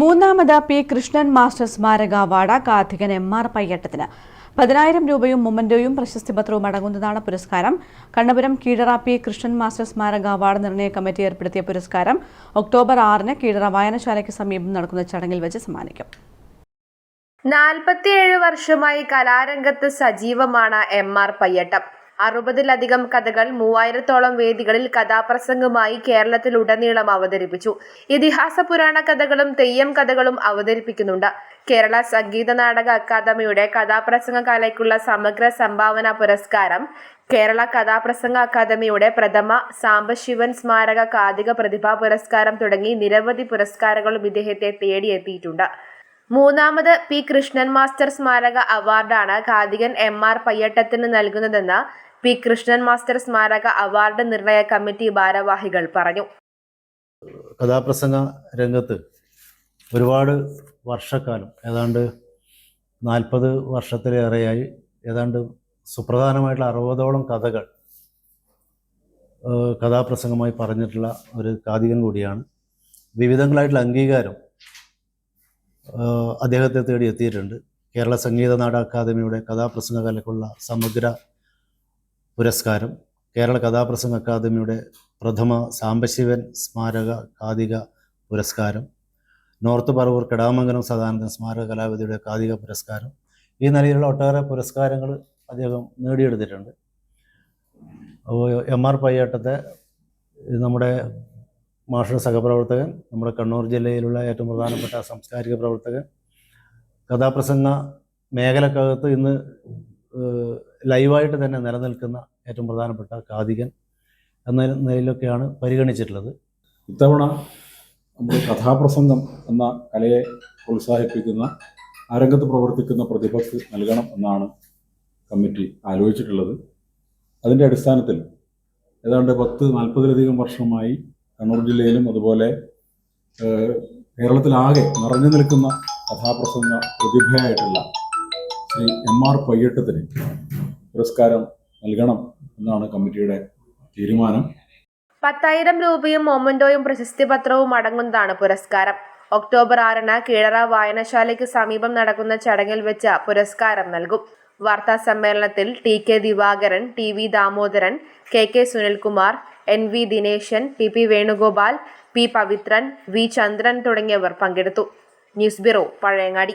മൂന്നാമത് P Krishnan master സ്മാരക award Karthikan M R പയ്യട്ടത്തിന്. പതിനായിരം രൂപയും മൊമന്റോയും പ്രശസ്തിപത്രവും അടങ്ങുന്നതാണ് പുരസ്കാരം. കണ്ണപുരം കീഴറ പി കൃഷ്ണൻ മാസ്റ്റർ സ്മാരക അവാർഡ് നിർണയ കമ്മിറ്റി ഏർപ്പെടുത്തിയ പുരസ്കാരം ഒക്ടോബർ ആറിന് കീഴറ വായനശാലയ്ക്ക് സമീപം നടക്കുന്ന ചടങ്ങിൽ വെച്ച് സമ്മാനിക്കും. നാൽപ്പത്തിയേഴ് വർഷമായി കലാരംഗത്ത് സജീവമാണ് എം ആർ പയ്യട്ടം. അറുപതിലധികം കഥകൾ മൂവായിരത്തോളം വേദികളിൽ കഥാപ്രസംഗമായി കേരളത്തിലുടനീളം അവതരിപ്പിച്ചു. ഇതിഹാസ പുരാണ കഥകളും തെയ്യം കഥകളും അവതരിപ്പിക്കുന്നുണ്ട്. കേരള സംഗീത നാടക അക്കാദമിയുടെ കഥാപ്രസംഗ കലയ്ക്കുള്ള സമഗ്ര സംഭാവന പുരസ്കാരം കേരള കഥാപ്രസംഗ അക്കാദമിയുടെ പ്രഥമ സാംബശിവൻ സ്മാരക കാതിക പ്രതിഭാ പുരസ്കാരം തുടങ്ങി നിരവധി പുരസ്കാരങ്ങളും ഇദ്ദേഹത്തെ തേടിയെത്തിയിട്ടുണ്ട്. മൂന്നാമത് പി കൃഷ്ണൻ മാസ്റ്റർ സ്മാരക അവാർഡാണ് കാതികൻ എം ആർ പയ്യട്ടത്തിന് നൽകുന്നതെന്ന് പി കൃഷ്ണൻ മാസ്റ്റർ സ്മാരക അവാർഡ് നിർണയ കമ്മിറ്റി ഭാരവാഹികൾ പറഞ്ഞു. കഥാപ്രസംഗ രംഗത്ത് ഒരുപാട് വർഷക്കാലം ഏതാണ്ട് നാൽപ്പത് വർഷത്തിലേറെയായി ഏതാണ്ട് സുപ്രധാനമായിട്ടുള്ള അറുപതോളം കഥകൾ കഥാപ്രസംഗമായി പറഞ്ഞിട്ടുള്ള ഒരു കാതികൻ കൂടിയാണ്. വിവിധങ്ങളായിട്ടുള്ള അംഗീകാരം അദ്ദേഹത്തെ തേടി എത്തിയിട്ടുണ്ട്. കേരള സംഗീത നാട അക്കാദമിയുടെ കഥാപ്രസംഗ കലക്കുള്ള സമഗ്ര പുരസ്കാരം. കേരള കഥാപ്രസംഗ അക്കാദമിയുടെ പ്രഥമ സാംബശിവൻ സ്മാരക കാതിക പുരസ്കാരം. നോർത്ത് പറവൂർ കെടാമംഗലം സദാനന്ദൻ സ്മാരക കലാവിധിയുടെ കാതിക പുരസ്കാരം. ഈ നിലയിലുള്ള ഒട്ടേറെ പുരസ്കാരങ്ങൾ അദ്ദേഹം നേടിയെടുത്തിട്ടുണ്ട്. എം ആർ പയ്യാട്ടത്തെ നമ്മുടെ മാഷ സഹപ്രവർത്തകൻ നമ്മുടെ കണ്ണൂർ ജില്ലയിലുള്ള ഏറ്റവും പ്രധാനപ്പെട്ട സാംസ്കാരിക പ്രവർത്തകൻ. കഥാപ്രസംഗ മേഖലക്കകത്ത് ഇന്ന് ലൈവായിട്ട് തന്നെ നിലനിൽക്കുന്ന ഏറ്റവും പ്രധാനപ്പെട്ട കാതികൻ എന്ന നിലയിലൊക്കെയാണ് പരിഗണിച്ചിട്ടുള്ളത്. ഇത്തവണ നമ്മൾ കഥാപ്രസംഗം എന്ന കലയെ പ്രോത്സാഹിപ്പിക്കുന്ന ആ രംഗത്ത് പ്രവർത്തിക്കുന്ന പ്രതിഭക്ക് നൽകണം എന്നാണ് കമ്മിറ്റി ആലോചിച്ചിട്ടുള്ളത്. അതിന്റെ അടിസ്ഥാനത്തിൽ ഏതാണ്ട് പത്ത് നാൽപ്പതിലധികം വർഷമായി കണ്ണൂർ ജില്ലയിലും അതുപോലെ കേരളത്തിലാകെ നിറഞ്ഞു നിൽക്കുന്ന കഥാപ്രസംഗ പ്രതിഭയായിട്ടുള്ള ശ്രീ എം ആർ പയ്യട്ടത്തിന് പുരസ്കാരം നൽകണം എന്നാണ് കമ്മിറ്റിയുടെ തീരുമാനം. പത്തായിരം രൂപയും മൊമൻഡോയും പ്രശസ്തി പത്രവും അടങ്ങുന്നതാണ് പുരസ്കാരം. ഒക്ടോബർ ആറിന് കീഴറ വായനശാലയ്ക്ക് സമീപം നടക്കുന്ന ചടങ്ങിൽ വെച്ച് പുരസ്കാരം നൽകും. വാർത്താ സമ്മേളനത്തിൽ T K Divakaran T V Damodaran K K Sunilkumar N V Dineshan P P Venugopal P Pavithran V Chandran തുടങ്ങിയവർ പങ്കെടുത്തു. News bureau Pazhayangadi.